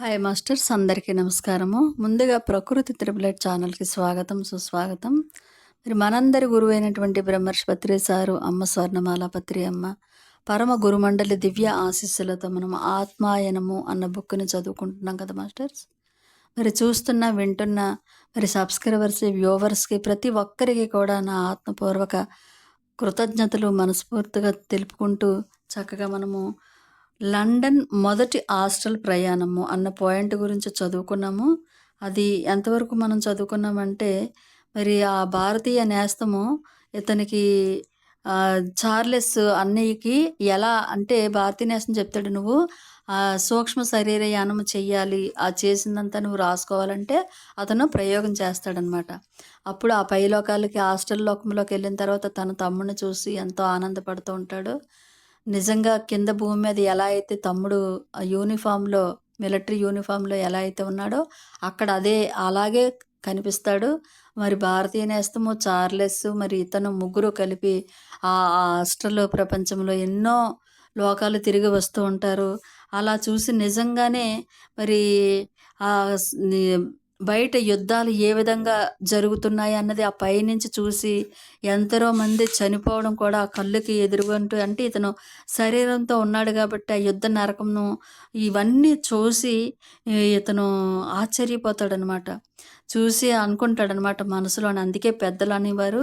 Hi masters అందరికీ నమస్కారము. ముందుగా ప్రకృతి త్రిబులెట్ ఛానల్కి స్వాగతం సుస్వాగతం. మరి మనందరి గురువైనటువంటి బ్రహ్మర్షి పత్రి సారు అమ్మ స్వర్ణమాల పత్రి అమ్మ పరమ గురుమండలి దివ్య ఆశీస్సులతో మనం ఆత్మాయనము అన్న బుక్ని చదువుకుంటున్నాం కదా మాస్టర్స్? మరి చూస్తున్న వింటున్న మరి సబ్స్క్రైబర్స్ వ్యూవర్స్కి ప్రతి ఒక్కరికి కూడా నా ఆత్మపూర్వక కృతజ్ఞతలు మనస్ఫూర్తిగా తెలుపుకుంటూ చక్కగా మనము లండన్ మొదటి హాస్టల్ ప్రయాణము అన్న పాయింట్ గురించి చదువుకున్నాము. అది ఎంతవరకు మనం చదువుకున్నామంటే మరి ఆ భారతీయ నేస్తము ఇతనికి చార్లెస్ అన్నయ్యకి ఎలా అంటే భారతీయ నేస్తం చెప్తాడు నువ్వు ఆ సూక్ష్మ శరీర యానం చెయ్యాలి. ఆ చేసిందంతా నువ్వు రాసుకోవాలంటే అతను ప్రయోగం చేస్తాడనమాట. అప్పుడు ఆ పైలోకాలకి హాస్టల్ లోకంలోకి వెళ్ళిన తర్వాత తన తమ్ముడిని చూసి ఎంతో ఆనందపడుతూ ఉంటాడు. నిజంగా కింద భూమి మీద ఎలా అయితే తమ్ముడు ఆ యూనిఫామ్‌లో మిలిటరీ యూనిఫామ్‌లో ఎలా అయితే ఉన్నాడో, అక్కడ అదే అలాగే కనిపిస్తాడు. మరి భారతీయ నేస్తము, చార్లెస్ మరి ఇతను ముగ్గురు కలిపి ఆ ఆస్ట్రలో ప్రపంచంలో ఎన్నో లోకాలు తిరిగి వస్తూ ఉంటారు. అలా చూసి నిజంగానే మరి బయట యుద్ధాలు ఏ విధంగా జరుగుతున్నాయి అన్నది ఆ పైనుంచి చూసి ఎందరో మంది చనిపోవడం కూడా ఆ కళ్ళుకి ఎదురుగుంటూ అంటే ఇతను శరీరంతో ఉన్నాడు కాబట్టి ఆ యుద్ధ నరకంను ఇవన్నీ చూసి ఇతను ఆశ్చర్యపోతాడనమాట. చూసి అనుకుంటాడనమాట మనసులోని. అందుకే పెద్దలు అనేవారు,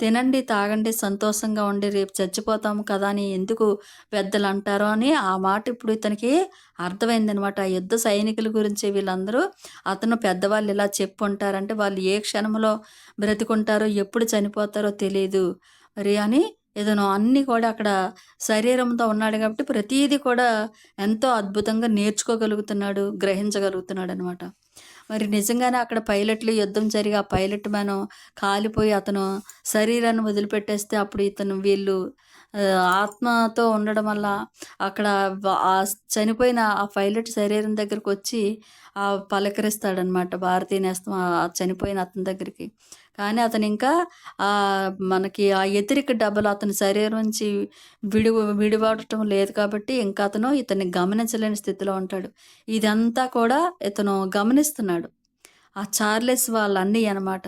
"తినండి, తాగండి, సంతోషంగా ఉండి రేపు చచ్చిపోతాము కదా!" అని ఎందుకు పెద్దలు అంటారో అని ఆ మాట ఇప్పుడు ఇతనికి అర్థమైందనమాట. ఆ యుద్ధ సైనికుల గురించి వీళ్ళందరూ అతను పెద్దవాళ్ళు ఇలా చెప్పుంటారంటే వాళ్ళు ఏ క్షణంలో బ్రతికుంటారో, ఎప్పుడు చనిపోతారో తెలియదు మరి అని ఇతను అన్నీ కూడా అక్కడ శరీరంతో ఉన్నాడు కాబట్టి ప్రతీది కూడా ఎంతో అద్భుతంగా నేర్చుకోగలుగుతున్నాడు, గ్రహించగలుగుతున్నాడనమాట. మరి నిజంగానే అక్కడ పైలట్‌లు యుద్ధం జరిగి ఆ పైలట్ మనం కాలిపోయి అతను శరీరాన్ని వదిలిపెట్టేస్తే అప్పుడు ఇతను వీళ్ళు ఆత్మతో ఉండడం వల్ల అక్కడ ఆ చనిపోయిన ఆ పైలట్ శరీరం దగ్గరకొచ్చి ఆ పలకరిస్తాడనమాట భారతీయ నేస్తం ఆ చనిపోయిన అతని దగ్గరికి. కానీ అతనింకా ఇంకా మనకి ఆ వ్యతిరిక డబ్బులు అతని శరీరం నుంచి విడి విడిపడటం లేదు కాబట్టి ఇంకా అతను ఇతన్ని గమనించలేని స్థితిలో ఉంటాడు. ఇదంతా కూడా ఇతను గమనిస్తున్నాడు. ఆ చార్లెస్ వాళ్ళన్నీ అనమాట.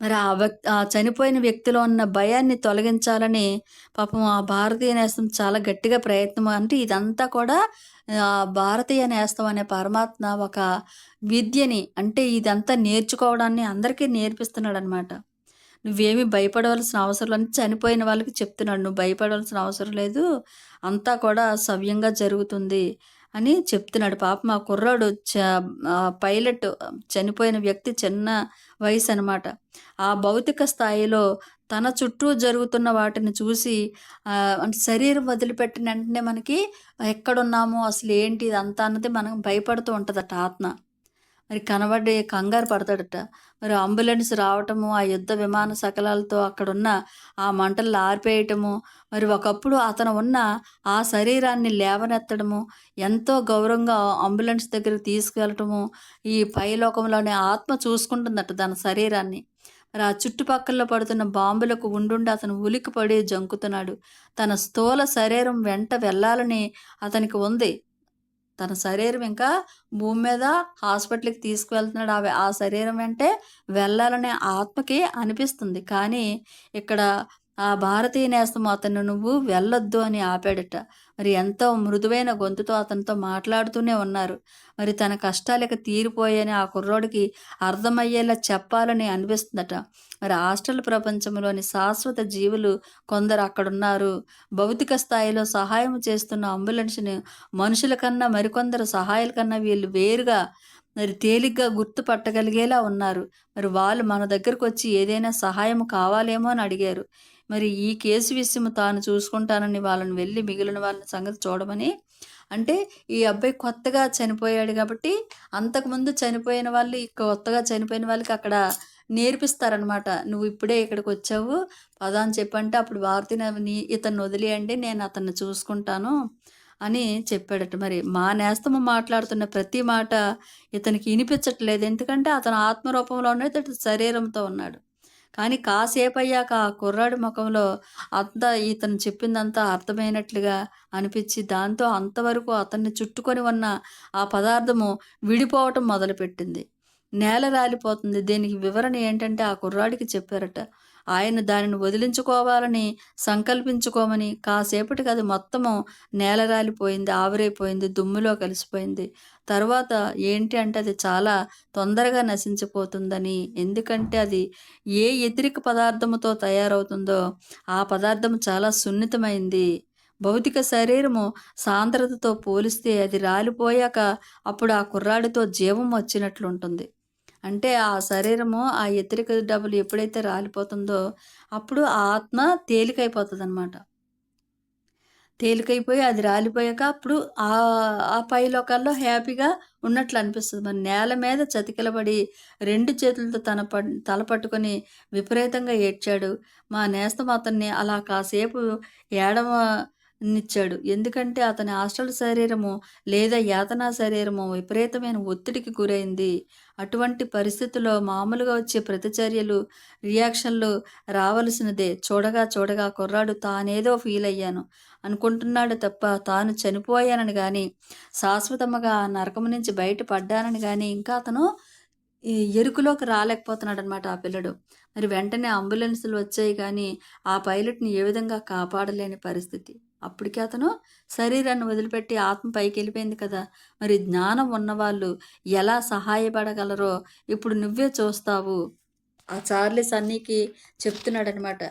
మరి ఆ వ్యక్తి ఆ చనిపోయిన వ్యక్తిలో ఉన్న భయాన్ని తొలగించాలని పాపం ఆ భారతీయ నేస్తం చాలా గట్టిగా ప్రయత్నం అంటే ఇదంతా కూడా భారతీయ నేస్తం అనే పరమాత్మ ఒక విద్యని అంటే ఇదంతా నేర్చుకోవడాన్ని అందరికీ నేర్పిస్తున్నాడనమాట. నువ్వేమి భయపడవలసిన అవసరం లేదు. చనిపోయిన వాళ్ళకి చెప్తున్నాడు. నువ్వు భయపడవలసిన అవసరం లేదు. అంతా కూడా సవ్యంగా జరుగుతుంది అని చెప్తున్నాడు. పాపం ఆ కుర్రాడు చ పైలట్ చనిపోయిన వ్యక్తి చిన్న వయసు అనమాట ఆ భౌతిక స్థాయిలో తన చుట్టూ జరుగుతున్న వాటిని చూసి అంటే శరీరం వదిలిపెట్టిన వెంటనే మనకి ఎక్కడున్నాము? అసలు ఏంటి ఇదంతా అన్నది మనం భయపడుతూ ఉంటుందట ఆత్మ. మరి కనబడి కంగారు పడతాడట. మరి అంబులెన్స్ రావటము, ఆ యుద్ధ విమాన శకలాలతో అక్కడున్న ఆ మంటలు ఆర్పేయటము, మరి ఒకప్పుడు అతను ఉన్న ఆ శరీరాన్ని లేవనెత్తడము, ఎంతో గౌరవంగా అంబులెన్స్ దగ్గరికి తీసుకెళ్ళటము, ఈ పైలోకంలోని ఆత్మ చూసుకుంటుందట తన శరీరాన్ని. రా చుట్టుపక్కల పడుతున్న బాంబులకు ఉండుండి అతను ఉలికిపడి జంకుతున్నాడు. తన స్థూల శరీరం వెంట వెళ్ళాలని అతనికి ఉంది. తన శరీరం ఇంకా భూమి మీద హాస్పిటల్‌కి తీసుకువెళ్తున్నాడు. అవి ఆ శరీరం వెంటే వెళ్ళాలనే ఆత్మకి అనిపిస్తుంది. కానీ ఇక్కడ ఆ భారతీయ నేస్తం అతను "నువ్వు వెళ్ళొద్దు" అని ఆపాడట. మరి ఎంతో మృదువైన గొంతుతో అతనితో మాట్లాడుతూనే ఉన్నారు. మరి తన కష్టాలు తీరిపోయని తీరిపోయాయని ఆ కుర్రోడికి అర్థమయ్యేలా చెప్పాలని అనిపిస్తుందట. మరి హాస్టల్ ప్రపంచంలోని శాశ్వత జీవులు కొందరు అక్కడున్నారు. భౌతిక స్థాయిలో సహాయం చేస్తున్న అంబులెన్స్‌ని మనుషుల కన్నా మరికొందరు సహాయాల కన్నా వీళ్ళు వేరుగా మరి తేలిగ్గా గుర్తుపట్టగలిగేలా ఉన్నారు. మరి వాళ్ళు మన దగ్గరకొచ్చి ఏదైనా సహాయం కావాలేమో అని అడిగారు. మరి ఈ కేసు విషయం తాను చూసుకుంటానని వాళ్ళని వెళ్ళి మిగిలిన వాళ్ళ సంగతి చూడమని అంటే ఈ అబ్బాయి కొత్తగా చనిపోయాడు కాబట్టి అంతకుముందు చనిపోయిన వాళ్ళు కొత్తగా చనిపోయిన వాళ్ళకి అక్కడ నేర్పిస్తారనమాట. "నువ్వు ఇప్పుడే ఇక్కడికొచ్చావు పదా అని చెప్పంటే అప్పుడు భారతి ఇతను "ఇతన్ని వదిలేయండి నేను అతన్ని చూసుకుంటాను" అని చెప్పాడట. మరి మా నేస్తము మాట్లాడుతున్న ప్రతి మాట ఇతనికి వినిపించట్లేదు ఎందుకంటే అతను ఆత్మ రూపంలో ఉన్నాడు. ఇతడు శరీరంతో ఉన్నాడు. కానీ కాసేపు అయ్యాక ఆ కుర్రాడి ముఖంలో అంతా ఇతను చెప్పిందంతా అర్థమైనట్లుగా అనిపించి దాంతో అంతవరకు అతన్ని చుట్టుకొని ఉన్న ఆ పదార్థము విడిపోవటం మొదలుపెట్టింది. నేల రాలిపోతుంది. దీనికి వివరణ ఏంటంటే ఆ కుర్రాడికి చెప్పారట. ఆయన దానిని వదిలించుకోవాలని సంకల్పించుకోమని కాసేపటికి అది మొత్తము నేల రాలిపోయింది ఆవిరైపోయింది దుమ్ములో కలిసిపోయింది. తర్వాత ఏంటి అంటే అది చాలా తొందరగా నశించిపోతుందని. ఎందుకంటే అది ఏ ఎదిరిక పదార్థముతో తయారవుతుందో ఆ పదార్థం చాలా సున్నితమైంది. భౌతిక శరీరము సాంద్రతతో పోలిస్తే అది రాలిపోయాక అప్పుడు ఆ కుర్రాడితో జీవం వచ్చినట్లుంటుంది. అంటే ఆ శరీరము ఆ వ్యతిరేక డబ్బులు ఎప్పుడైతే రాలిపోతుందో అప్పుడు ఆ ఆత్మ తేలికైపోతుంది అనమాట తేలికైపోయి అది రాలిపోయాక అప్పుడు ఆ ఆ పై లోకాల్లో హ్యాపీగా ఉన్నట్లు అనిపిస్తుంది. మరి నేల మీద చతికిలబడి రెండు చేతులతో తన ప తల పట్టుకొని విపరీతంగా ఏడ్చాడు. మా నేస్తం అతన్ని అలా కాసేపు ఏడమ నిచ్చాడు. ఎందుకంటే అతని హాస్టల్ శరీరము లేదా యాతనా శరీరము విపరీతమైన ఒత్తిడికి గురైంది. అటువంటి పరిస్థితుల్లో మామూలుగా వచ్చే ప్రతిచర్యలు రియాక్షన్లు రావలసినదే. చూడగా చూడగా కుర్రాడు తానేదో ఫీల్ అయ్యాను. అనుకుంటున్నాడు తప్ప తాను చనిపోయానని కానీ శాశ్వతముగా నరకము నరకం నుంచి బయటపడ్డానని కానీ ఇంకా అతను ఎరుకులోకి రాలేకపోతున్నాడు అనమాట ఆ పిల్లడు. మరి వెంటనే అంబులెన్సులు వచ్చాయి కానీ ఆ పైలట్ని ఏ విధంగా కాపాడలేని పరిస్థితి. అప్పటికి అతను శరీరాన్ని వదిలిపెట్టి ఆత్మ పైకి వెళ్ళిపోయింది కదా. మరి జ్ఞానం ఉన్నవాళ్ళు ఎలా సహాయపడగలరో ఇప్పుడు నువ్వే చూస్తావు. ఆ చార్లెస్ అన్నీకి చెప్తున్నాడనమాట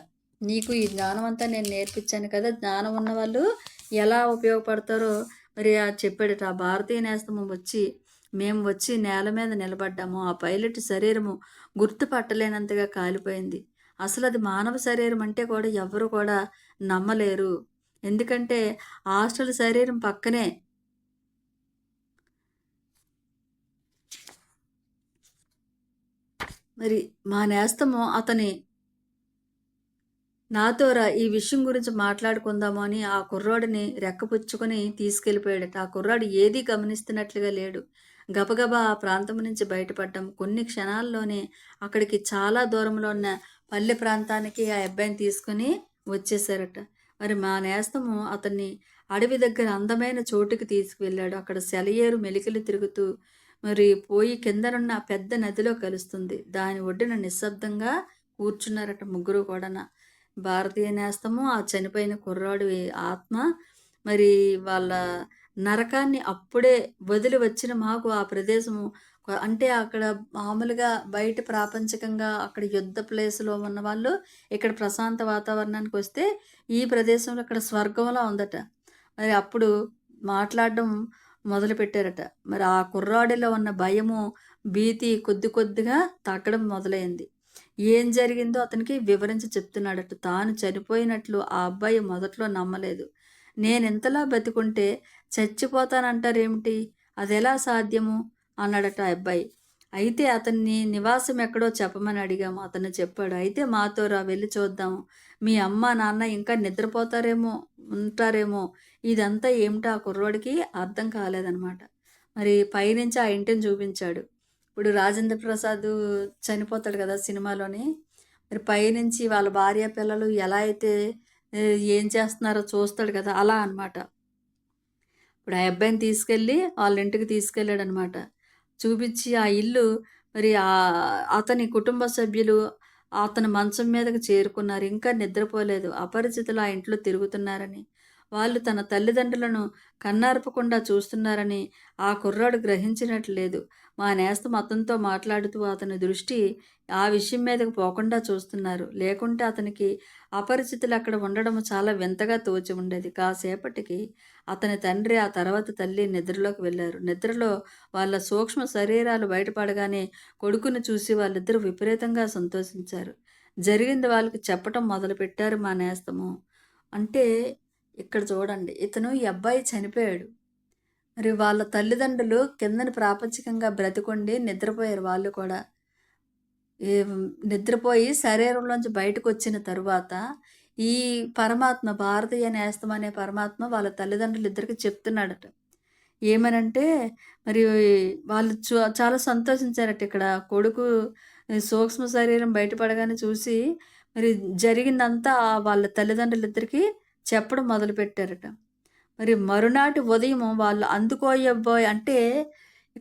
నీకు ఈ జ్ఞానం అంతా నేను నేర్పించాను కదా జ్ఞానం ఉన్నవాళ్ళు ఎలా ఉపయోగపడతారో. మరి ఆ చెప్పాడట ఆ భారతీయ నేస్తము వచ్చి మేము వచ్చి నేల మీద నిలబడ్డాము. ఆ పైలట్ శరీరము గుర్తుపట్టలేనంతగా కాలిపోయింది. అసలు అది మానవ శరీరం అంటే కూడా ఎవరు కూడా నమ్మలేరు. ఎందుకంటే హాస్టల్ శరీరం పక్కనే. మరి మా నేస్తము అతని నాతోరా ఈ విషయం గురించి మాట్లాడుకుందాము అని ఆ కుర్రాడిని రెక్కపుచ్చుకొని తీసుకెళ్ళిపోయాడట. ఆ కుర్రాడు ఏదీ గమనిస్తున్నట్లుగా లేడు. గబగబా ఆ ప్రాంతం నుంచి బయటపడ్డం. కొన్ని క్షణాల్లోనే అక్కడికి చాలా దూరంలో ఉన్న పల్లె ప్రాంతానికి ఆ అబ్బాయిని తీసుకుని వచ్చేసారట మరి మా నేస్తము అతన్ని అడవి దగ్గర అందమైన చోటుకి తీసుకువెళ్ళాడు. అక్కడ సెలయేరు మెలికలు తిరుగుతూ మరి పోయి కిందనున్న పెద్ద నదిలో కలుస్తుంది. దాని ఒడ్డున నిశ్శబ్దంగా కూర్చున్నారట ముగ్గురు కూడా భారతీయ నేస్తము ఆ చనిపోయిన కుర్రాడు ఆత్మ మరి వాళ్ళ నరకాన్ని అప్పుడే వదిలి వచ్చిన మాకు ఆ ప్రదేశము అంటే అక్కడ మామూలుగా బయట ప్రాపంచికంగా అక్కడ యుద్ధ ప్లేస్లో ఉన్న వాళ్ళు ఇక్కడ ప్రశాంత వాతావరణానికి వస్తే ఈ ప్రదేశంలో అక్కడ స్వర్గంలా ఉందట. మరి అప్పుడు మాట్లాడడం మొదలు పెట్టారట మరి ఆ కుర్రాడిలో ఉన్న భయము భీతి కొద్ది కొద్దిగా తగ్గడం మొదలైంది. ఏం జరిగిందో అతనికి వివరించి చెప్తున్నాడట. తాను చనిపోయినట్లు ఆ అబ్బాయి మొదట్లో నమ్మలేదు. నేను ఇంతలా బతికుంటే చచ్చిపోతానంటారేమిటి? అది ఎలా సాధ్యము? అన్నాడట ఆ అబ్బాయి. అయితే అతన్ని నివాసం ఎక్కడో చెప్పమని అడిగాము. అతను చెప్పాడు అయితే మాతో రా వెళ్ళి చూద్దాము. మీ అమ్మ నాన్న ఇంకా నిద్రపోతారేమో ఉంటారేమో. ఇదంతా ఏమిటో? ఆ కుర్రోడికి అర్థం కాలేదనమాట మరి పైనుంచి ఆ ఇంటిని చూపించాడు. ఇప్పుడు రాజేంద్ర ప్రసాద్ చనిపోతాడు కదా సినిమాలోని. మరి పైనుంచి వాళ్ళ భార్య పిల్లలు ఎలా అయితే ఏం చేస్తున్నారో చూస్తాడు కదా అలా అనమాట ఇప్పుడు ఆ అబ్బాయిని తీసుకెళ్ళి వాళ్ళ ఇంటికి తీసుకెళ్ళాడు అనమాట చూపించి ఆ ఇల్లు మరి అతని కుటుంబ సభ్యులు అతని మంచం మీదకి చేరుకున్నారు. ఇంకా నిద్రపోలేదు. అపరిచితులు ఆ ఇంట్లో తిరుగుతున్నారని వాళ్ళు తన తల్లిదండ్రులను కన్నార్పకుండా చూస్తున్నారని ఆ కుర్రాడు గ్రహించినట్లేదు మా నేస్తం అతనితో మాట్లాడుతూ అతని దృష్టి ఆ విషయం మీదకు పోకుండా చూస్తున్నారు. లేకుంటే అతనికి అపరిచితులు అక్కడ ఉండడం చాలా వింతగా తోచి ఉండేది. కాసేపటికి అతని తండ్రి ఆ తర్వాత తల్లి నిద్రలోకి వెళ్ళారు. నిద్రలో వాళ్ళ సూక్ష్మ శరీరాలు బయటపడగానే కొడుకును చూసి వాళ్ళిద్దరూ విపరీతంగా సంతోషించారు. జరిగింది వాళ్ళకి చెప్పటం మొదలుపెట్టారు మా నేస్తము. అంటే ఇక్కడ చూడండి ఇతను ఈ అబ్బాయి చనిపోయాడు. మరి వాళ్ళ తల్లిదండ్రులు కిందని ప్రాపంచికంగా బ్రతికొండి నిద్రపోయారు వాళ్ళు కూడా. నిద్రపోయి శరీరంలోంచి బయటకు వచ్చిన తరువాత ఈ పరమాత్మ భారతీయ నేస్తం అనే పరమాత్మ వాళ్ళ తల్లిదండ్రులు ఇద్దరికి చెప్తున్నాడట ఏమనంటే మరి వాళ్ళు చాలా సంతోషించారట ఇక్కడ కొడుకు సూక్ష్మ శరీరం బయటపడగానే చూసి మరి జరిగిందంతా వాళ్ళ తల్లిదండ్రులిద్దరికీ చెప్పడం మొదలుపెట్టారట. మరి మరునాటి ఉదయం వాళ్ళు అందుకోయబోయ్ అంటే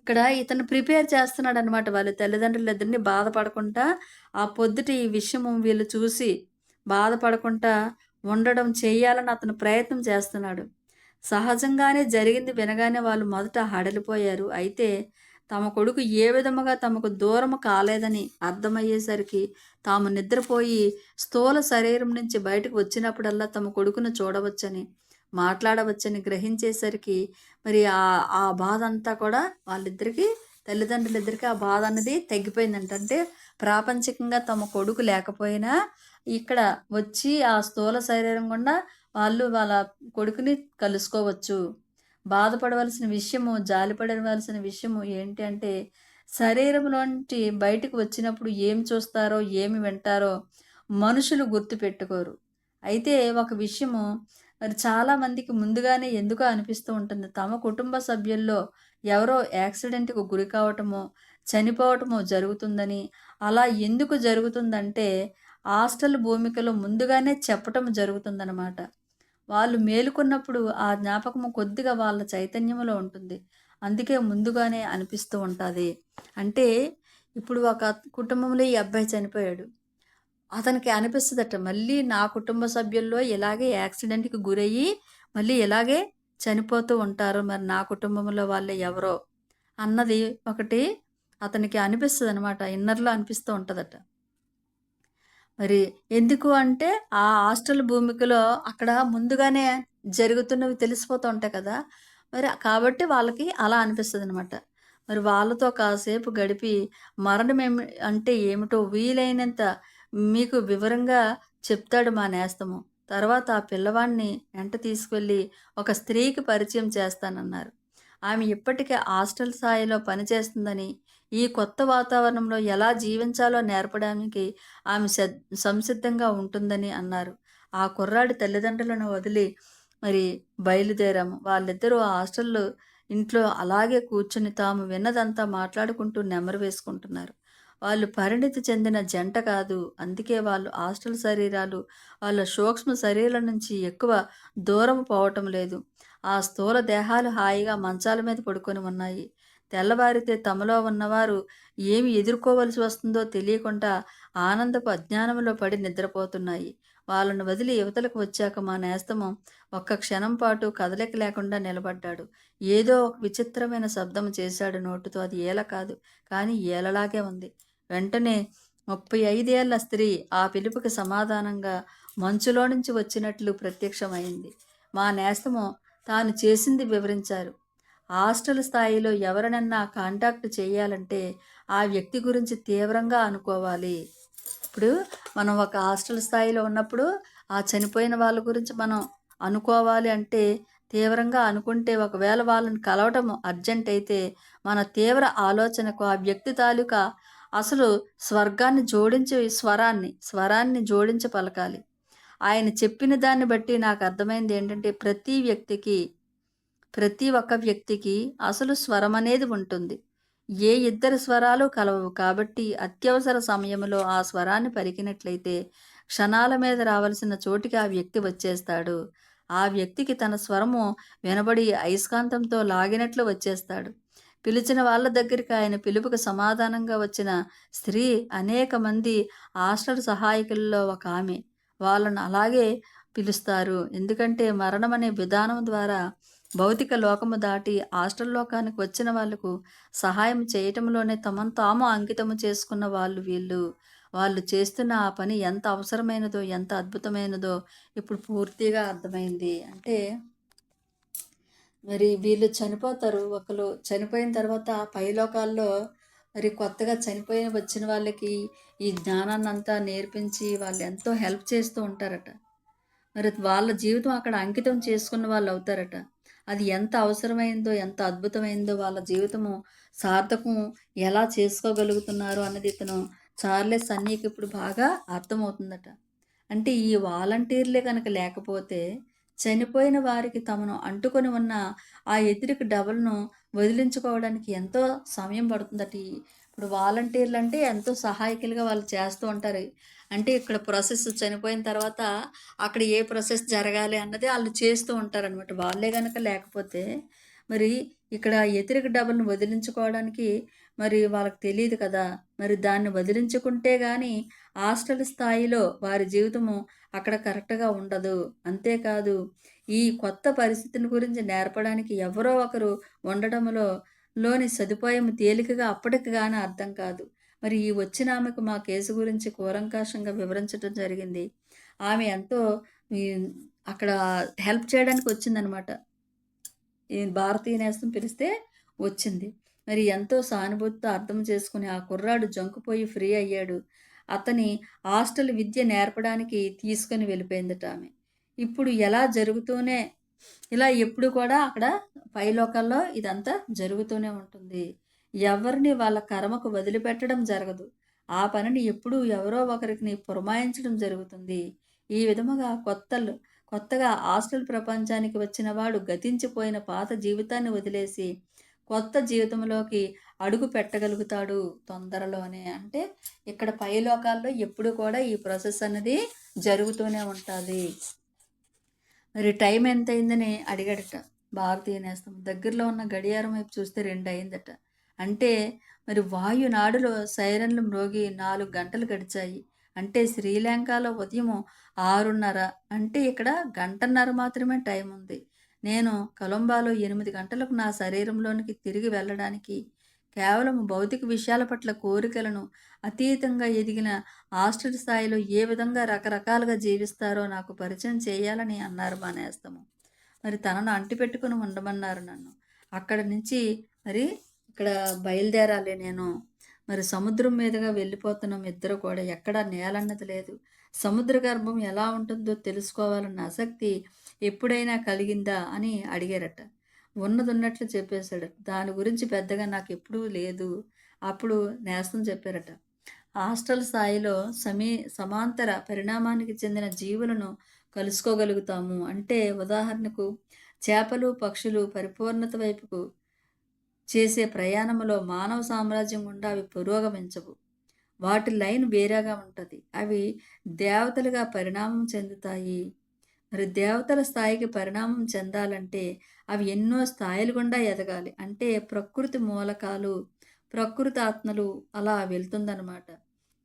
ఇక్కడ ఇతను ప్రిపేర్ చేస్తున్నాడనమాట. వాళ్ళ తల్లిదండ్రులిద్దరిని బాధపడకుండా ఆ పొద్దుట ఈ విషయం వీళ్ళు చూసి బాధపడకుండా ఉండడం చేయాలని అతను ప్రయత్నం చేస్తున్నాడు. సహజంగానే జరిగింది వినగానే వాళ్ళు మొదట హడలిపోయారు. అయితే తమ కొడుకు ఏ విధముగా తమకు దూరము కాలేదని అర్థమయ్యేసరికి తాము నిద్రపోయి స్థూల శరీరం నుంచి బయటకు వచ్చినప్పుడల్లా తమ కొడుకును చూడవచ్చని, మాట్లాడవచ్చని గ్రహించేసరికి మరి ఆ ఆ బాధ అంతా కూడా వాళ్ళిద్దరికీ తల్లిదండ్రులిద్దరికీ ఆ బాధ అన్నది తగ్గిపోయిందంట. అంటే ప్రాపంచికంగా తమ కొడుకు లేకపోయినా ఇక్కడ వచ్చి ఆ స్థూల శరీరం గుండా వాళ్ళు వాళ్ళ కొడుకుని కలుసుకోవచ్చు. బాధపడవలసిన విషయము, జాలిపడవలసిన విషయము ఏంటి అంటే శరీరంలోంటి బయటకు వచ్చినప్పుడు ఏం చూస్తారో, ఏమి వింటారో మనుషులు గుర్తుపెట్టుకోరు. అయితే ఒక విషయము మరి చాలామందికి ముందుగానే ఎందుకో అనిపిస్తూ ఉంటుంది. తమ కుటుంబ సభ్యుల్లో ఎవరో యాక్సిడెంట్‌కు గురి కావటమో, చనిపోవటమో జరుగుతుందని. అలా ఎందుకు జరుగుతుందంటే హాస్టల్ భూమికలో ముందుగానే చెప్పటం జరుగుతుందనమాట. వాళ్ళు మేలుకున్నప్పుడు ఆ జ్ఞాపకము కొద్దిగా వాళ్ళ చైతన్యంలో ఉంటుంది. అందుకే ముందుగానే అనిపిస్తూ ఉంటుంది అంటే ఇప్పుడు ఒక కుటుంబంలో ఈ అబ్బాయి చనిపోయాడు. అతనికి అనిపిస్తుందట మళ్ళీ నా కుటుంబ సభ్యుల్లో ఇలాగే యాక్సిడెంట్‌కి గురయ్యి మళ్ళీ ఇలాగే చనిపోతూ ఉంటారు. మరి నా కుటుంబంలో వాళ్ళే ఎవరో అన్నది ఒకటి అతనికి అనిపిస్తుంది అనమాట ఇన్నర్‌లో అనిపిస్తూ ఉంటుందట మరి ఎందుకు అంటే ఆ హాస్టల్ భూమికలో అక్కడ ముందుగానే జరుగుతున్నవి తెలిసిపోతూ ఉంటాయి కదా! మరి కాబట్టి వాళ్ళకి అలా అనిపిస్తుంది అనమాట మరి వాళ్ళతో కాసేపు గడిపి మరణం ఏమి అంటే ఏమిటో వీలైనంత మీకు వివరంగా చెప్తాడు మా నేస్తము. తర్వాత ఆ పిల్లవాడిని వెంట తీసుకెళ్ళి ఒక స్త్రీకి పరిచయం చేస్తానన్నారు. ఆమె ఇప్పటికే హాస్టల్ స్థాయిలో పనిచేస్తుందని, ఈ కొత్త వాతావరణంలో ఎలా జీవించాలో నేర్పడానికి ఆమె సంసిద్ధంగా ఉంటుందని అన్నారు. ఆ కుర్రాడి తల్లిదండ్రులను వదిలి మరి బయలుదేరాము. వాళ్ళిద్దరూ ఆ హాస్టల్‌లో ఇంట్లో అలాగే కూర్చొని తాము విన్నదంతా మాట్లాడుకుంటూ నెమరు వేసుకుంటున్నారు. వాళ్ళు పరిణితి చెందిన జంట కాదు. అందుకే వాళ్ళు హాస్టల్ శరీరాలు వాళ్ళ సూక్ష్మ శరీరాల నుంచి ఎక్కువ దూరం పోవటం లేదు. ఆ స్థూల దేహాలు హాయిగా మంచాల మీద పడుకొని ఉన్నాయి. తెల్లవారితే తమలో ఉన్నవారు ఏమి ఎదుర్కోవలసి వస్తుందో తెలియకుండా ఆనందపు అజ్ఞానంలో పడి నిద్రపోతున్నాయి. వాళ్ళను వదిలి యువతలకు వచ్చాక మా నేస్తము ఒక్క క్షణం పాటు కదలిక లేకుండా నిలబడ్డాడు. ఏదో ఒక విచిత్రమైన శబ్దం చేశాడు నోటితో. అది ఏల కాదు. కానీ ఈలలాగే ఉంది. వెంటనే ముప్పై ఐదేళ్ళ స్త్రీ ఆ పిలుపుకి సమాధానంగా మంచులో నుంచి వచ్చినట్లు ప్రత్యక్షమైంది. మా నేస్తము తాను చేసింది వివరించారు. హాస్టల్ స్థాయిలో ఎవరినన్నా కాంటాక్ట్ చేయాలంటే ఆ వ్యక్తి గురించి తీవ్రంగా అనుకోవాలి. ఇప్పుడు మనం ఒక హాస్టల్ స్థాయిలో ఉన్నప్పుడు ఆ చనిపోయిన వాళ్ళ గురించి మనం అనుకోవాలి అంటే తీవ్రంగా అనుకుంటే ఒకవేళ వాళ్ళని కలవటం అర్జెంట్ అయితే మన తీవ్ర ఆలోచనకు ఆ వ్యక్తి తాలూకా అసలు స్వర్గాన్ని జోడించి స్వరాన్ని, స్వరాన్ని జోడించి పలకాలి. ఆయన చెప్పిన దాన్ని బట్టి నాకు అర్థమైంది ఏంటంటే ప్రతి వ్యక్తికి, ప్రతి ఒక్క వ్యక్తికి అసలు స్వరం అనేది ఉంటుంది. ఏ ఇద్దరు స్వరాలు కలవవు. కాబట్టి అత్యవసర సమయంలో ఆ స్వరాన్ని పరికినట్లయితే క్షణాల మీద రావలసిన చోటికి ఆ వ్యక్తి వచ్చేస్తాడు. ఆ వ్యక్తికి తన స్వరము వినబడి అయస్కాంతంతో లాగినట్లు వచ్చేస్తాడు. పిలిచిన వాళ్ళ దగ్గరికి ఆయన పిలుపుకు సమాధానంగా వచ్చిన స్త్రీ అనేక మంది హాస్టల్ సహాయకుల్లో ఒక ఆమె. వాళ్ళను అలాగే పిలుస్తారు. ఎందుకంటే మరణం అనే విధానం ద్వారా భౌతిక లోకము దాటి హాస్టల్ లోకానికి వచ్చిన వాళ్ళకు సహాయం చేయటంలోనే తమను తాము అంకితము చేసుకున్న వాళ్ళు వీళ్ళు. వాళ్ళు చేస్తున్న ఆ పని ఎంత అవసరమైనదో, ఎంత అద్భుతమైనదో ఇప్పుడు పూర్తిగా అర్థమైంది. అంటే మరి వీళ్ళు చనిపోతారు. ఒకరు చనిపోయిన తర్వాత పైలోకాల్లో మరి కొత్తగా చనిపోయి వచ్చిన వాళ్ళకి ఈ జ్ఞానాన్ని అంతా నేర్పించి వాళ్ళు ఎంతో హెల్ప్ చేస్తూ ఉంటారట. మరి వాళ్ళ జీవితం అక్కడ అంకితం చేసుకున్న వాళ్ళు అవుతారట. అది ఎంత అవసరమైందో, ఎంత అద్భుతమైందో వాళ్ళ జీవితము సార్థకం ఎలా చేసుకోగలుగుతున్నారు అన్నది ఇతను చార్లెస్ సన్నీకి ఇప్పుడు బాగా అర్థమవుతుందట. అంటే ఈ వాలంటీర్లే కనుక లేకపోతే చనిపోయిన వారికి తమను అంటుకొని ఉన్న ఆ ఎదురికి డబల్‌ను వదిలించుకోవడానికి ఎంతో సమయం పడుతుందట. ఇప్పుడు వాలంటీర్లు అంటే ఎంతో సహాయకులుగా వాళ్ళు చేస్తూ ఉంటారు. అంటే ఇక్కడ ప్రాసెస్ చనిపోయిన తర్వాత అక్కడ ఏ ప్రాసెస్ జరగాలి అన్నది వాళ్ళు చేస్తూ ఉంటారనమాట. వాళ్ళే కనుక లేకపోతే మరి ఇక్కడ ఎతిరిక డబల్‌ను వదిలించుకోవడానికి మరి వాళ్ళకి తెలియదు కదా! మరి దాన్ని వదిలించుకుంటే కానీ హాస్టల్ స్థాయిలో వారి జీవితము అక్కడ కరెక్ట్‌గా ఉండదు. అంతేకాదు ఈ కొత్త పరిస్థితిని గురించి నేర్పడానికి ఎవరో ఒకరు ఉండడంలో లోని సదుపాయం తేలికగా అప్పటికిగాన అర్థం కాదు. మరి ఈ వచ్చిన ఆమెకు మా కేసు గురించి కూరంకాషంగా వివరించటం జరిగింది. ఆమె ఎంతో అక్కడ హెల్ప్ చేయడానికి వచ్చిందనమాట. ఈ భారతీయ నేస్తం పిలిస్తే వచ్చింది. మరి ఎంతో సానుభూతితో అర్థం చేసుకుని ఆ కుర్రాడు జంకుపోయి ఫ్రీ అయ్యాడు. అతని హాస్టల్ విద్య నేర్పడానికి తీసుకొని వెళ్ళిపోయిందట ఆమె. ఇప్పుడు ఎలా జరుగుతూనే ఇలా ఎప్పుడు కూడా అక్కడ పైలోకల్లో ఇదంతా జరుగుతూనే ఉంటుంది. ఎవరిని వాళ్ళ కర్మకు వదిలిపెట్టడం జరగదు. ఆ పనిని ఎప్పుడూ ఎవరో ఒకరికి పురమాయించడం జరుగుతుంది. ఈ విధముగా కొత్తలు కొత్తగా హాస్టల్ ప్రపంచానికి వచ్చిన వాడు గతించిపోయిన పాత జీవితాన్ని వదిలేసి కొత్త జీవితంలోకి అడుగు పెట్టగలుగుతాడు తొందరలోనే. అంటే ఇక్కడ పై లోకాల్లో ఎప్పుడు కూడా ఈ ప్రాసెస్ అన్నది జరుగుతూనే ఉంటుంది మరి టైం ఎంతయిందని అడిగాడట భారతీయ నేస్తం. దగ్గరలో ఉన్న గడియారం వైపు చూస్తే రెండు అయిందట. అంటే మరి వాయునాడులో సైరన్‌లు మ్రోగి నాలుగు గంటలు గడిచాయి. అంటే శ్రీలంకలో ఉదయం 6:30 అంటే ఇక్కడ గంటన్నర మాత్రమే టైం ఉంది. నేను కొలంబోలో 8 గంటలకు నా శరీరంలోనికి తిరిగి వెళ్ళడానికి కేవలం భౌతిక విషయాల పట్ల కోరికలను అతీతంగా ఎదిగిన హాస్టల్ స్థాయిలో ఏ విధంగా రకరకాలుగా జీవిస్తారో నాకు పరిచయం చేయాలని అన్నారు మా నేస్తము. మరి తనను అంటిపెట్టుకొని ఉండమన్నారు నన్ను. అక్కడ నుంచి మరి ఇక్కడ బయలుదేరాలి నేను. మరి సముద్రం మీదుగా వెళ్ళిపోతున్నాం ఇద్దరు కూడా. ఎక్కడా నేలన్నది లేదు. సముద్ర గర్భం ఎలా ఉంటుందో తెలుసుకోవాలన్న ఆసక్తి ఎప్పుడైనా కలిగిందా అని అడిగారట. ఉన్నదున్నట్లు చెప్పేశాడు. దాని గురించి పెద్దగా నాకు ఎప్పుడూ లేదు. అప్పుడు నేస్తం చెప్పారట. హాస్టల్ స్థాయిలో సమీ సమాంతర పరిణామానికి చెందిన జీవులను కలుసుకోగలుగుతాము. అంటే ఉదాహరణకు చేపలు, పక్షులు పరిపూర్ణత వైపుకు చేసే ప్రయాణంలో మానవ సామ్రాజ్యం గుండా అవి పురోగమించవు. వాటి లైన్ వేరేగా ఉంటుంది అవి దేవతలుగా పరిణామం చెందుతాయి. మరి దేవతల స్థాయికి పరిణామం చెందాలంటే అవి ఎన్నో స్థాయిలు గుండా ఎదగాలి. అంటే ప్రకృతి మూలకాలు, ప్రకృతి ఆత్మలు అలా వెళ్తుందనమాట.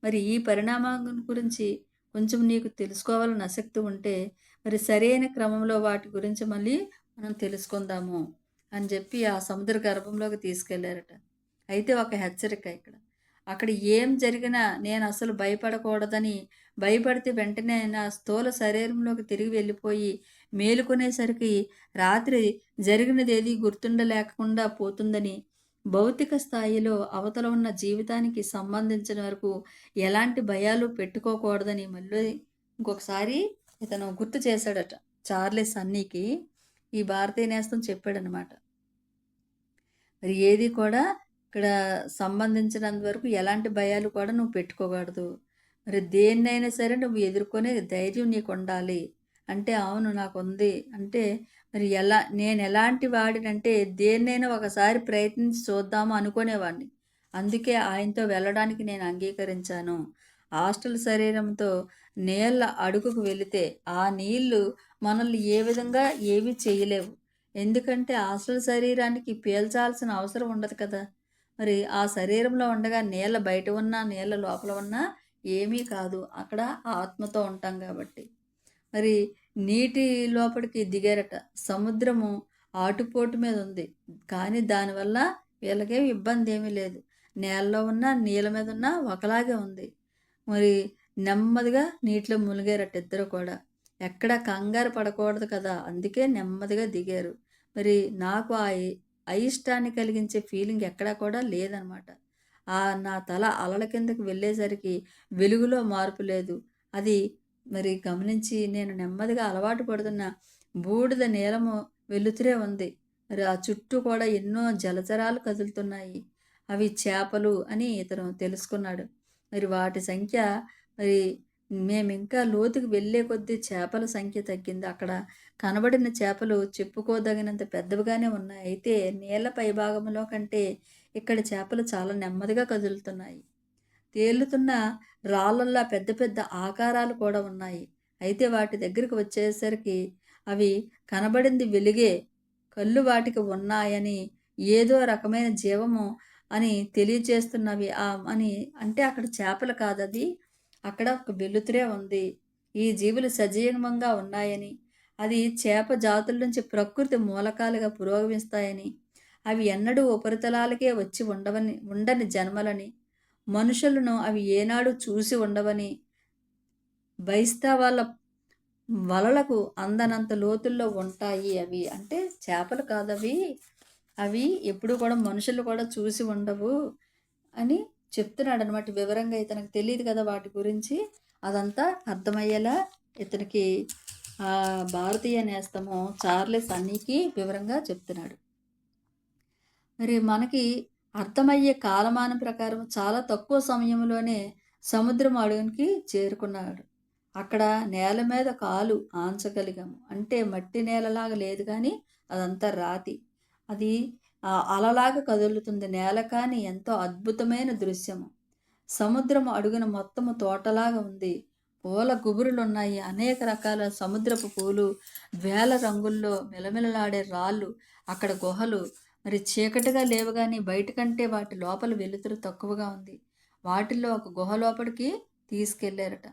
మరి ఈ పరిణామం గురించి కొంచెం నీకు తెలుసుకోవాలని ఆసక్తి ఉంటే మరి సరైన క్రమంలో వాటి గురించి మళ్ళీ మనం తెలుసుకుందాము అని చెప్పి ఆ సముద్ర గర్భంలోకి తీసుకెళ్ళారట. అయితే ఒక హెచ్చరిక ఇక్కడ. అక్కడ ఏం జరిగినా నేను అసలు భయపడకూడదని, భయపడితే వెంటనే నా స్థూల శరీరంలోకి తిరిగి వెళ్ళిపోయి మేలుకునేసరికి రాత్రి జరిగినదేదీ గుర్తుండలేకుండా పోతుందని, భౌతిక స్థాయిలో అవతల ఉన్న జీవితానికి సంబంధించిన వరకు ఎలాంటి భయాలు పెట్టుకోకూడదని మళ్ళీ ఇంకొకసారి ఇతను గుర్తు చేశాడట. చార్లెస్ అన్నీకి ఈ భారతీయ నేస్తం చెప్పాడనమాట. మరి ఏది కూడా ఇక్కడ సంబంధించినంత వరకు ఎలాంటి భయాలు కూడా నువ్వు పెట్టుకోకూడదు. మరి దేన్నైనా సరే నువ్వు ఎదుర్కొనే ధైర్యం నీకు ఉండాలి అంటే అవును నాకు ఉంది అంటే మరి ఎలా నేను ఎలాంటి వాడినంటే దేన్నైనా ఒకసారి ప్రయత్నించి చూద్దాము అనుకునేవాడిని. అందుకే ఆయనతో వెళ్ళడానికి నేను అంగీకరించాను. హాస్టల్ శరీరంతో నీళ్ళ అడుగుకు వెళితే ఆ నీళ్ళు మనల్ని ఏ విధంగా ఏమీ చేయలేవు. ఎందుకంటే హాస్టల్ శరీరానికి పీల్చాల్సిన అవసరం ఉండదు కదా! మరి ఆ శరీరంలో ఉండగా నీళ్ళ బయట ఉన్నా, నీళ్ళ లోపల ఉన్నా ఏమీ కాదు. అక్కడ ఆత్మతో ఉంటాం కాబట్టి. మరి నీటి లోపలికి దిగారట. సముద్రము ఆటుపోటు మీద ఉంది. కానీ దానివల్ల వీళ్ళకేం ఇబ్బంది ఏమీ లేదు. నేలలో ఉన్నా, నీళ్ళ మీద ఉన్నా ఒకలాగే ఉంది. మరి నెమ్మదిగా నీటిలో మునిగారట ఇద్దరు కూడా. ఎక్కడ కంగారు పడకూడదు కదా! అందుకే నెమ్మదిగా దిగారు. మరి నాకు ఆ అయిష్టాన్ని కలిగించే ఫీలింగ్ ఎక్కడా కూడా లేదనమాట. ఆ నా తల అలల కిందకి వెళ్ళేసరికి వెలుగులో మార్పు లేదు. అది మరి గమనించి నేను నెమ్మదిగా అలవాటు పడుతున్న బూడిద నీలము వెలుతురే ఉంది. మరి ఆ చుట్టూ కూడా ఎన్నో జలచరాలు కదులుతున్నాయి. అవి చేపలు అని ఇతను తెలుసుకున్నాడు. మరి వాటి సంఖ్య మరి మేము ఇంకా లోతుకి వెళ్ళే కొద్దీ చేపల సంఖ్య తగ్గింది అక్కడ కనబడిన చేపలు చెప్పుకోదగినంత పెద్దవిగానే ఉన్నాయి. అయితే నీళ్ళ పైభాగంలో కంటే ఇక్కడ చేపలు చాలా నెమ్మదిగా కదులుతున్నాయి. తేలుతున్న రాళ్ళల్లో పెద్ద పెద్ద ఆకారాలు కూడా ఉన్నాయి. అయితే వాటి దగ్గరికి వచ్చేసరికి అవి కనబడింది వెలిగే. కళ్ళు వాటికి ఉన్నాయని ఏదో రకమైన జీవము అని తెలియజేస్తున్నవి ఆ అని అంటే అక్కడ చేపలు కాదది. అక్కడ ఒక వెలుతురే ఉంది. ఈ జీవులు సజీవంగా ఉన్నాయని అది చేప జాతుల నుంచి ప్రకృతి మూలకాలుగా పురోగమిస్తాయని అవి ఎన్నడూ ఉపరితలాలకే వచ్చి ఉండవని ఉండని జన్మలని మనుషులను అవి ఏనాడు చూసి ఉండవని బైస్తా వాళ్ళ వలలకు అందనంత లోతుల్లో ఉంటాయి అవి. అంటే చేపలు కాదవి అవి. ఎప్పుడు కూడా మనుషులు కూడా చూసి ఉండవు అని చెప్తున్నాడు అనమాట వివరంగా ఇతనికి తెలియదు కదా వాటి గురించి. అదంతా అర్థమయ్యేలా ఇతనికి ఆ భారతీయ నేస్తము చార్లెస్ అన్నీకి వివరంగా చెప్తున్నాడు. మరి మనకి అర్థమయ్యే కాలమానం ప్రకారం చాలా తక్కువ సమయంలోనే సముద్రం అడుగునికి చేరుకున్నాడు. అక్కడ నేల మీద కాలు ఆంచగలిగాము. అంటే మట్టి నేలలాగా లేదు కానీ అదంతా రాతి. అది అలలాగా కదులుతుంది నేల కానీ ఎంతో అద్భుతమైన దృశ్యము. సముద్రం అడుగున మొత్తము తోటలాగా ఉంది. పూల గుబురులు ఉన్నాయి అనేక రకాల సముద్రపు పూలు వేల రంగుల్లో మెలమెలలాడే రాళ్ళు అక్కడ గుహలు. మరి చీకటిగా లేవు కానీ బయట కంటే వాటి లోపల వెలుతురు తక్కువగా ఉంది. వాటిల్లో ఒక గుహ లోపలికి తీసుకెళ్ళారట.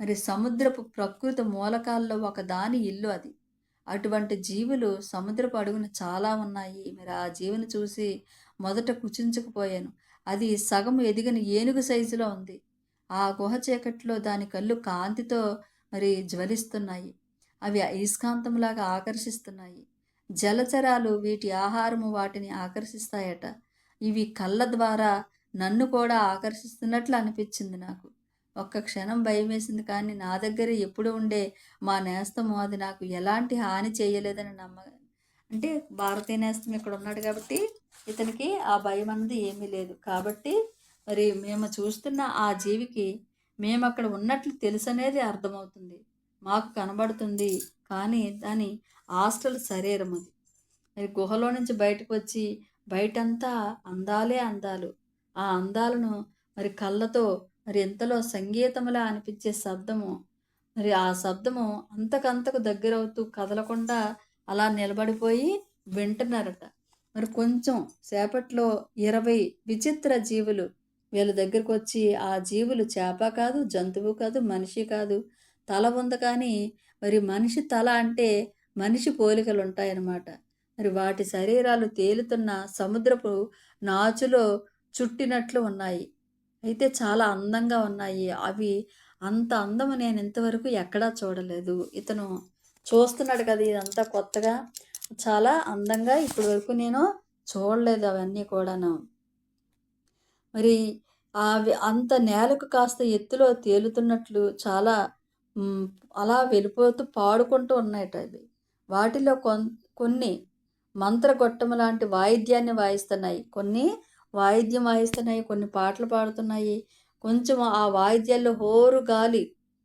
మరి సముద్రపు ప్రకృతి మూలకాల్లో ఒక దాని ఇల్లు అది. అటువంటి జీవులు సముద్రపు అడుగున చాలా ఉన్నాయి. మరి ఆ జీవుని చూసి మొదట కుచించుకుపోయాను. అది సగం ఎదిగిన ఏనుగు సైజులో ఉంది. ఆ గుహ చీకట్లో దాని కళ్ళు కాంతితో మరి జ్వలిస్తున్నాయి. అవి అయస్కాంతంలాగా ఆకర్షిస్తున్నాయి. జలచరాలు వీటి ఆహారము వాటిని ఆకర్షిస్తాయట. ఇవి కళ్ళ ద్వారా నన్ను కూడా ఆకర్షిస్తున్నట్లు అనిపించింది నాకు. ఒక్క క్షణం భయం వేసింది కానీ నా దగ్గర ఎప్పుడు ఉండే మా నేస్తము అది నాకు ఎలాంటి హాని చేయలేదని నమ్మ అంటే భారతీయ నేస్తం ఇక్కడ ఉన్నాడు కాబట్టి ఇతనికి ఆ భయం అన్నది ఏమీ లేదు. కాబట్టి మరి మేము చూస్తున్న ఆ జీవికి మేము అక్కడ ఉన్నట్లు తెలుసు అనేది అర్థమవుతుంది. మాకు కనబడుతుంది కానీ దాని హాస్టల్ శరీరం అది. మరి గుహలో నుంచి బయటకు వచ్చి బయటంతా అందాలే అందాలు. ఆ అందాలను మరి కళ్ళతో మరి ఎంతలో సంగీతములా అనిపించే శబ్దము మరి ఆ శబ్దము అంతకంతకు దగ్గరవుతూ కదలకుండా అలా నిలబడిపోయి వింటున్నారట. మరి కొంచెం సేపట్లో ఇరవై విచిత్ర జీవులు వీళ్ళ దగ్గరకు వచ్చి ఆ జీవులు చేప కాదు జంతువు కాదు మనిషి కాదు తల ఉంది కానీ మరి మనిషి తల అంటే మనిషి పోలికలు ఉంటాయన్నమాట. మరి వాటి శరీరాలు తేలుతున్న సముద్రపు నాచులో చుట్టినట్లు ఉన్నాయి. అయితే చాలా అందంగా ఉన్నాయి. అవి అంత అందము నేను ఇంతవరకు ఎక్కడా చూడలేదు. ఇతను చూస్తున్నాడు కదా ఇదంతా కొత్తగా. చాలా అందంగా ఇప్పటి వరకు నేను చూడలేదు అవన్నీ కూడాను. మరి అవి అంత నేలకు కాస్త ఎత్తులో తేలుతున్నట్లు చాలా అలా వెళ్ళిపోతూ పాడుకుంటూ ఉన్నాయట అవి. వాటిలో కొన్ని మంత్రగొట్టము లాంటి వాయిద్యాన్ని వాయిస్తున్నాయి. కొన్ని వాయిద్యం వాయిస్తున్నాయి కొన్ని పాటలు పాడుతున్నాయి. కొంచెం ఆ వాయిద్యాల్లో హోరు గాలి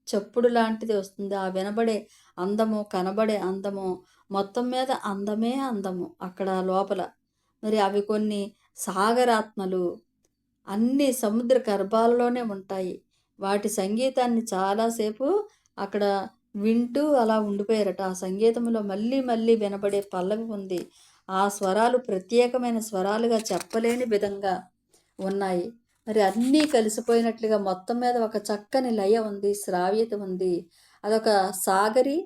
చప్పుడు లాంటిది వస్తుంది. ఆ వినబడే అందము కనబడే అందము మొత్తం మీద అందమే అందము అక్కడ లోపల. మరి అవి కొన్ని సాగరాత్మలు అన్ని సముద్ర గర్భాలలోనే ఉంటాయి. వాటి సంగీతాన్ని చాలాసేపు అక్కడ వింటూ అలా ఉండిపోయారట. ఆ సంగీతంలో మళ్ళీ మళ్ళీ వినబడే పల్లవి ఉంది. ఆ స్వరాలు ప్రత్యేకమైన స్వరాలుగా చెప్పలేని విధంగా ఉన్నాయి. మరి అన్నీ కలిసిపోయినట్లుగా మొత్తం మీద ఒక చక్కని లయ ఉంది శ్రావ్యత ఉంది. అదొక సాగరి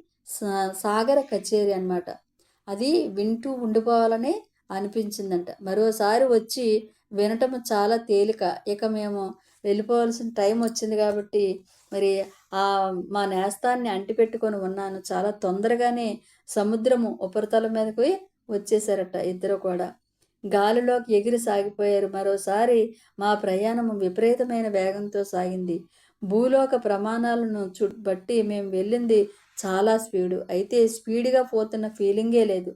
సాగర కచేరి అనమాట అది వింటూ ఉండిపోవాలని అనిపించిందంట. మరోసారి వచ్చి వినటం చాలా తేలిక. ఇక మేము వెళ్ళిపోవాల్సిన టైం వచ్చింది కాబట్టి మరి ఆ మా నేస్తాన్ని అంటిపెట్టుకొని ఉన్నాను. చాలా తొందరగానే సముద్రము ఉపరితలం మీదకి వచ్చేసారట ఇద్దరు కూడా. గాలిలోకి ఎగిరి సాగిపోయారు. మరోసారి మా ప్రయాణము విపరీతమైన వేగంతో సాగింది. భూలోక ప్రమాణాలను చు బట్టి మేము వెళ్ళింది చాలా స్పీడు. అయితే స్పీడ్గా పోతున్న ఫీలింగే లేదు.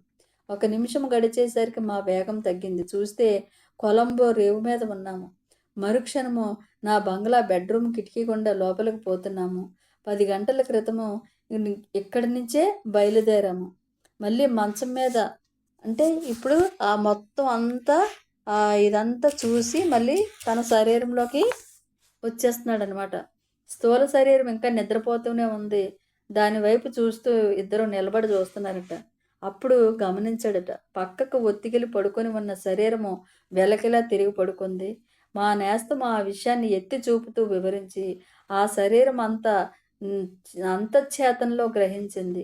ఒక నిమిషం గడిచేసరికి మా వేగం తగ్గింది. చూస్తే కొలంబో రేవు మీద ఉన్నాము. మరుక్షణము నా బంగ్లా బెడ్రూమ్ కిటికీ గుండా లోపలికి పోతున్నాము. పది గంటల క్రితము ఇక్కడి నుంచే బయలుదేరాము. మళ్ళీ మంచం మీద అంటే ఇప్పుడు ఆ మొత్తం అంతా ఇదంతా చూసి మళ్ళీ తన శరీరంలోకి వచ్చేస్తున్నాడు అనమాట స్థూల శరీరం ఇంకా నిద్రపోతూనే ఉంది. దాని వైపు చూస్తూ ఇద్దరు నిలబడి చూస్తున్నారట. అప్పుడు గమనించాడట. పక్కకు ఒత్తిగిలి పడుకొని ఉన్న శరీరము వెలకిలా తిరిగి పడుకుంది. మా నేస్తం ఆ విషయాన్ని ఎత్తి చూపుతూ వివరించి ఆ శరీరం అంతా ఉమ్, అంతఃచేతనలో గ్రహించింది.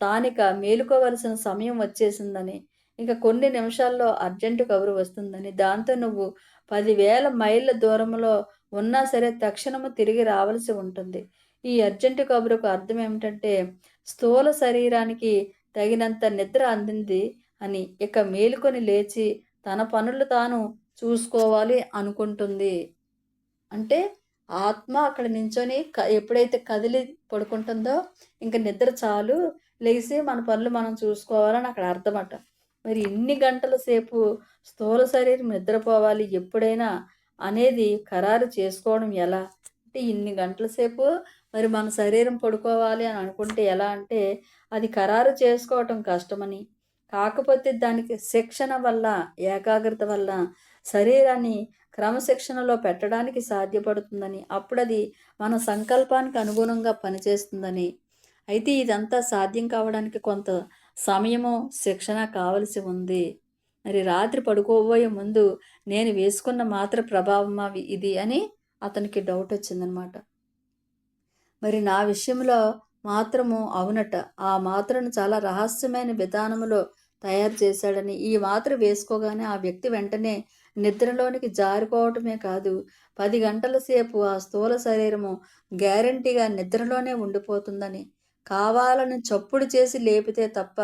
తానిక మేలుకోవలసిన సమయం వచ్చేసిందని ఇక కొన్ని నిమిషాల్లో అర్జెంటు కబురు వస్తుందని. దాంతో నువ్వు పదివేల మైళ్ళ దూరంలో ఉన్నా సరే తక్షణము తిరిగి రావలసి ఉంటుంది. ఈ అర్జెంటు కబురుకు అర్థం ఏమిటంటే స్థూల శరీరానికి తగినంత నిద్ర అందింది అని ఇక మేలుకొని లేచి తన పనులు తాను చూసుకోవాలి అనుకుంటుంది. అంటే ఆత్మ అక్కడ నించొని క ఎప్పుడైతే కదిలి పడుకుంటుందో ఇంకా నిద్ర చాలు లేచి మన పనులు మనం చూసుకోవాలని అక్కడ అర్థమట. మరి ఇన్ని గంటల సేపు స్థూల శరీరం నిద్రపోవాలి ఎప్పుడైనా అనేది ఖరారు చేసుకోవడం ఎలా? అంటే ఇన్ని గంటల సేపు మరి మన శరీరం పడుకోవాలి అని అనుకుంటే ఎలా అంటే అది ఖరారు చేసుకోవటం కష్టమని. కాకపోతే దానికి శిక్షణ వల్ల ఏకాగ్రత వల్ల శరీరాన్ని క్రమశిక్షణలో పెట్టడానికి సాధ్యపడుతుందని. అప్పుడు అది మన సంకల్పానికి అనుగుణంగా పనిచేస్తుందని. అయితే ఇదంతా సాధ్యం కావడానికి కొంత సమయము శిక్షణ కావలసి ఉంది. మరి రాత్రి పడుకోబోయే ముందు నేను వేసుకున్న మాత్ర ప్రభావమా ఇది అని అతనికి డౌట్ వచ్చిందనమాట. మరి నా విషయంలో మాత్రము అవునట. ఆ మాత్రను చాలా రహస్యమైన విధానములో తయారు చేశాడని ఈ మాత్ర వేసుకోగానే ఆ వ్యక్తి వెంటనే నిద్రలోనికి జారుకోవటమే కాదు పది గంటల సేపు ఆ స్థూల శరీరము గ్యారంటీగా నిద్రలోనే ఉండిపోతుందని కావాలని చప్పుడు చేసి లేపితే తప్ప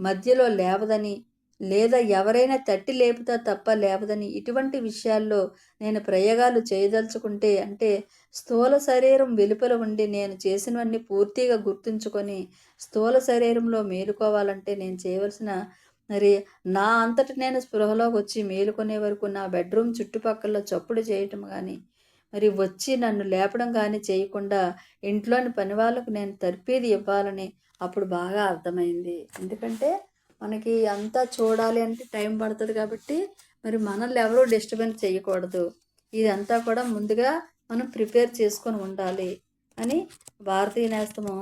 మధ్యలో లేవదని లేదా ఎవరైనా తట్టి లేపుతా తప్ప లేపదని ఇటువంటి విషయాల్లో నేను ప్రయోగాలు చేయదలుచుకుంటే అంటే స్థూల శరీరం వెలుపల ఉండి నేను చేసినవన్నీ పూర్తిగా గుర్తుంచుకొని స్థూల శరీరంలో మేలుకోవాలంటే నేను చేయవలసిన మరి నా అంతట నేను స్పృహలోకి వచ్చి మేలుకునే వరకు నా బెడ్రూమ్ చుట్టుపక్కల చప్పుడు చేయటం కానీ మరి వచ్చి నన్ను లేపడం కానీ చేయకుండా ఇంట్లోని పని వాళ్ళకు నేను తర్పీది ఇవ్వాలని అప్పుడు బాగా అర్థమైంది. ఎందుకంటే మనకి అంతా చూడాలి అంటే టైం పడుతుంది కాబట్టి మరి మనల్ని ఎవరూ డిస్టర్బెన్స్ చేయకూడదు. ఇదంతా కూడా ముందుగా మనం ప్రిపేర్ చేసుకొని ఉండాలి అని భారతీయ నేస్తము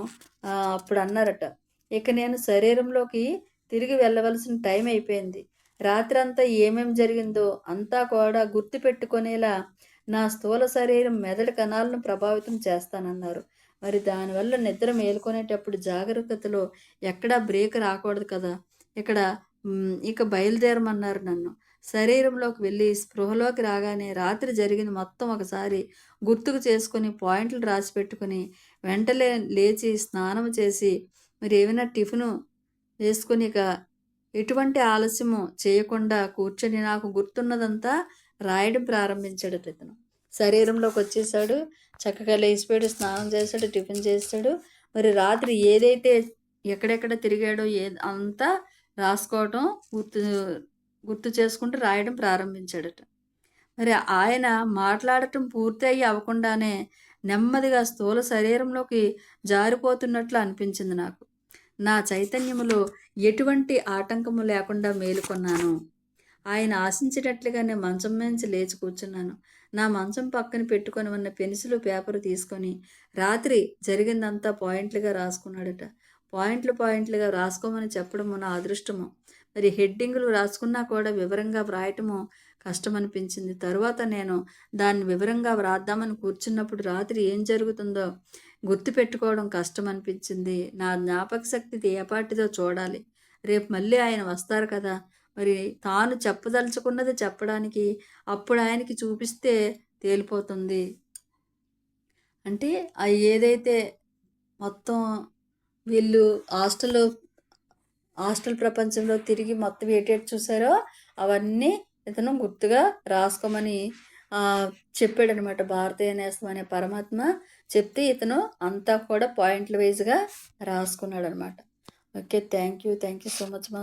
అప్పుడు అన్నారట. ఇక నేను శరీరంలోకి తిరిగి వెళ్ళవలసిన టైం అయిపోయింది. రాత్రి అంతా ఏమేం జరిగిందో అంతా కూడా గుర్తు పెట్టుకునేలా నా స్థూల శరీరం మెదడు కణాలను ప్రభావితం చేస్తానన్నారు. మరి దానివల్ల నిద్ర మేలుకొనేటప్పుడు జాగ్రత్తలో ఎక్కడా బ్రేక్ రాకూడదు కదా? ఇక్కడ ఇక బయలుదేరమన్నారు నన్ను. శరీరంలోకి వెళ్ళి స్పృహలోకి రాగానే రాత్రి జరిగింది మొత్తం ఒకసారి గుర్తుకు చేసుకొని పాయింట్లు రాసి పెట్టుకుని వెంటనే లేచి స్నానం చేసి మరి ఏమైనా టిఫిను వేసుకొని ఇక ఎటువంటి ఆలస్యము చేయకుండా కూర్చొని నాకు గుర్తున్నదంతా రాయడం ప్రారంభించాడు ఇతను శరీరంలోకి వచ్చేసాడు చక్కగా లేచిపోయాడు స్నానం చేశాడు టిఫిన్ చేస్తాడు మరి రాత్రి ఏదైతే ఎక్కడెక్కడ తిరిగాడో ఏ అంతా రాసుకోవటం గుర్తు గుర్తు చేసుకుంటూ రాయడం ప్రారంభించాడట. మరి ఆయన మాట్లాడటం పూర్తి అయ్యి అవ్వకుండానే నెమ్మదిగా స్థూల శరీరంలోకి జారిపోతున్నట్లు అనిపించింది నాకు. నా చైతన్యములో ఎటువంటి ఆటంకము లేకుండా మేలుకొన్నాను. ఆయన ఆశించేటట్లుగానే మంచం నుంచి లేచి కూర్చున్నాను. నా మంచం పక్కన పెట్టుకొని ఉన్న పెన్సిల్ పేపర్ తీసుకొని రాత్రి జరిగిందంతా పాయింట్లుగా రాసుకున్నాడట. పాయింట్లు పాయింట్లుగా రాసుకోమని చెప్పడం నా అదృష్టము. మరి హెడ్డింగులు రాసుకున్నా కూడా వివరంగా వ్రాయటము కష్టం అనిపించింది తరువాత నేను దాన్ని వివరంగా వ్రాద్దామని కూర్చున్నప్పుడు రాత్రి ఏం జరుగుతుందో గుర్తుపెట్టుకోవడం కష్టం అనిపించింది నా జ్ఞాపక శక్తి ఏపాటిదో చూడాలి. రేపు మళ్ళీ ఆయన వస్తారు కదా. మరి తాను చెప్పదలుచుకున్నది చెప్పడానికి అప్పుడు ఆయనకి చూపిస్తే తేలిపోతుంది. అంటే ఆ ఏదైతే మొత్తం వీళ్ళు హాస్టల్లో హాస్టల్ ప్రపంచంలో తిరిగి మొత్తం ఏటేటి చూసారో అవన్నీ ఇతను గుర్తుగా రాసుకోమని చెప్పాడనమాట. భారతీయ నేస్తం అనే పరమాత్మ చెప్తే ఇతను అంతా కూడా పాయింట్ల వైజ్గా రాసుకున్నాడు అనమాట okay thank you thank you so much మా